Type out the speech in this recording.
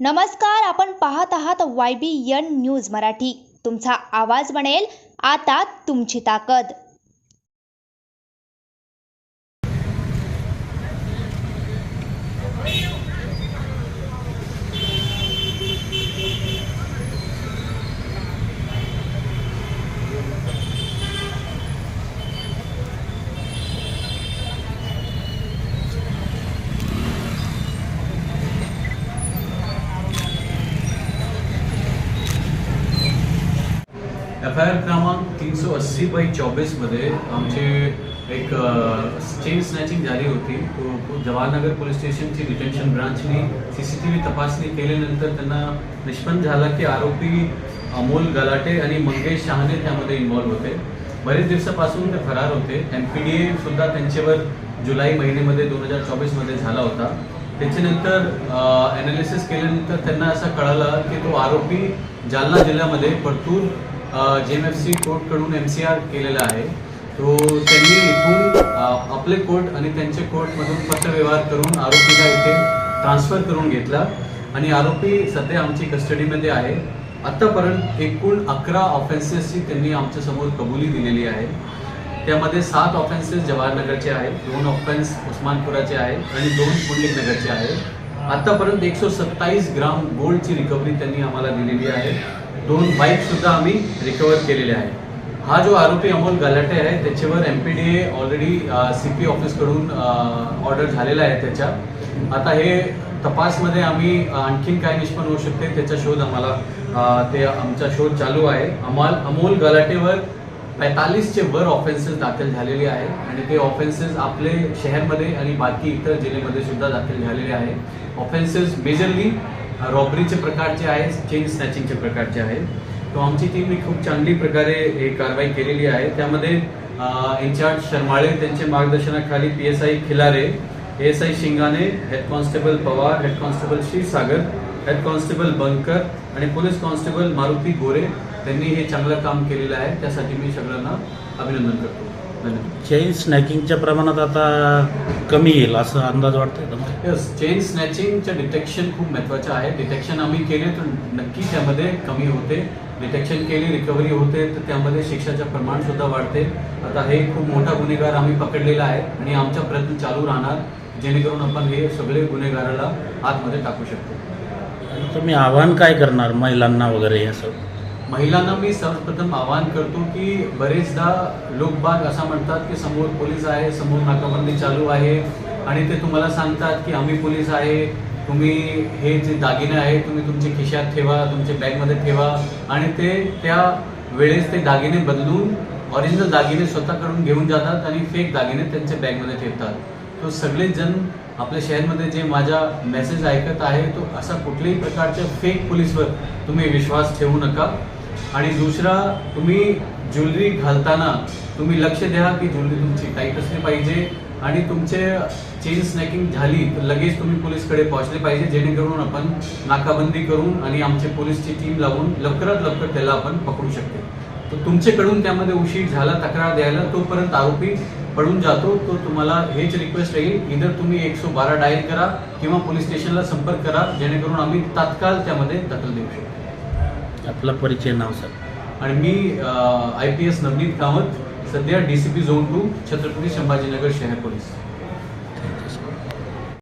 नमस्कार आपण पाहत आहात Y B N news Marathi. तुमचा आवाज बनेल आता तुमची ताकद. एफ आय आर क्रमांक तीनशे अस्सी बाय चोवीसमध्ये आमचे एक चेन स्नॅचिंग झाली होती. तो जवाहरनगर पोलीस स्टेशनची डिटेन्शन ब्रांचनी सी सी टी व्ही तपासणी केल्यानंतर त्यांना निष्पन्न झालं की आरोपी अमोल गलाटे आणि मंगेश शहाणे त्यामध्ये इन्व्हॉल्व्ह होते. बरेच दिवसापासून ते फरार होते. एम पी डी ए सुद्धा त्यांच्यावर जुलै महिन्यामध्ये दोन हजार चोवीसमध्ये झाला होता. त्याच्यानंतर ॲनालिसिस केल्यानंतर त्यांना असं कळालं की तो आरोपी जालना जिल्ह्यामध्ये Partur J M F C कोर्टकडून M C R केलेला आहे तो त्यांनी इथून आपले कोर्ट आणि त्यांचे कोर्टमधून पत्रव्यवहार करून आरोपीला इथे ट्रान्सफर करून घेतला. आणि आरोपी सध्या आमची कस्टडीमध्ये आहे. आत्तापर्यंत एकूण अकरा ऑफेन्सेसची त्यांनी आमच्यासमोर कबुली दिलेली आहे. त्यामध्ये सात ऑफेन्सेस जवाहरनगरचे आहेत दोन ऑफेन्स उस्मानपुराचे आहेत आणि दोन पुंडलिकनगरचे आहेत. आत्तापर्यंत एकशे सत्तावीस ग्राम गोल्डची रिकव्हरी त्यांनी आम्हाला दिलेली आहे. दोन बाईकसुद्धा आम्ही रिकवर केलेले आहे हा जो आरोपी अमोल गलाटे आहे त्याच्यावर M P D A already C P ऑफिसकडून order झालेला आहे त्याच्या. आता हे तपासमध्ये आम्ही आणखीन काय निष्पन्न होऊ शकते त्याचा शोध आम्हाला ते आमचा शोध चालू आहे. अमाल अमोल गलाटेवर पैतालीसचे वर ऑफेन्सेस दाखल झालेले आहेत आणि ते ऑफेन्सेस आपले शहरमध्ये आणि बाकी इतर जिल्ह्यामध्ये सुद्धा दाखल झालेले आहे ऑफेन्सेस मेजरली रॉबरीचे प्रकारचे आहेत चेन स्नॅचिंगचे प्रकारचे आहेत. तो आमची टीमने खूप चांगली प्रकारे हे कारवाई केलेली आहे. त्यामध्ये इन्चार्ज शर्माळे त्यांच्या मार्गदर्शनाखाली P S I Khilare S I Shingane head constable Pawar head constable Sagar head constable Bankar आणि पोलीस कॉन्स्टेबल मारुती गोरे त्यांनी हे चांगलं काम केलेलं आहे. त्यासाठी मी सगळ्यांना अभिनंदन करतो. चेन स्नॅकिंगच्या प्रमाणात आता कमी येईल असं अंदाज वाटतोय यस चेन स्नॅचिंगचं डिटेक्शन खूप महत्त्वाचं आहे डिटेक्शन आम्ही केले तर नक्की त्यामध्ये कमी होते. डिटेक्शन केली रिकव्हरी होते तर त्यामध्ये शिक्षाचं प्रमाण सुद्धा वाढते. आता हे खूप मोठा गुन्हेगार आम्ही पकडलेला आहे आणि आमचा प्रयत्न चालू राहणार जेणेकरून आपण हे सगळे गुन्हेगाराला आतमध्ये टाकू शकतो. तुम्ही आव्हान काय करणार महिलांना वगैरे असं महिलांना मी सर्वप्रथम आवाहन करतो की बरेचदा लोकबाग असा म्हणतात की समोर पोलीस आहे समोर नाकाबंदी चालू आहे. आणि ते तुम्हाला सांगतात की आम्ही पोलीस आहे तुम्ही हे जे दागिने आहे तुम्ही तुमच्या खिशात ठेवा तुमच्या बॅगमध्ये ठेवा. आणि ते त्या वेळेस ते दागिने बदलून ऑरिजिनल दागिने स्वतःकडून घेऊन जातात आणि फेक दागिने त्यांच्या बॅगमध्ये ठेवतात. तो सगळेजण आपल्या शहरमध्ये जे माझा मेसेज ऐकत आहे तो असा कुठल्याही प्रकारच्या फेक पोलीसवर तुम्ही विश्वास ठेवू नका. आणि दुसरा तुम्ही ज्वेलरी घालताना तुम्ही लक्ष द्या की ज्वेलरी तुमची टाईट असली पाहिजे आणि तुमचे चेन स्नॅकिंग झाली तर लगेच तुम्ही पोलीसकडे पोहोचले पाहिजे जेणेकरून आपण नाकाबंदी करून आणि आमचे पोलीसची टीम लावून लवकरात लवकर त्याला आपण पकडू शकतो. तर तुमच्याकडून त्यामध्ये उशीर झाला तक्रार द्यायला तोपर्यंत आरोपी पडून जातो. तो तुम्हाला हेच रिक्वेस्ट राहील इधर तुम्ही एकशे बारा डायल करा किंवा पोलीस स्टेशनला संपर्क करा जेणेकरून आम्ही तात्काळ त्यामध्ये दखल देऊ शकतो. आपला परिचय नाव सर. आणि मी I P S Navneet Kamat सध्या D C P zone two Chhatrapati Sambhajinagar शहर पोलीस.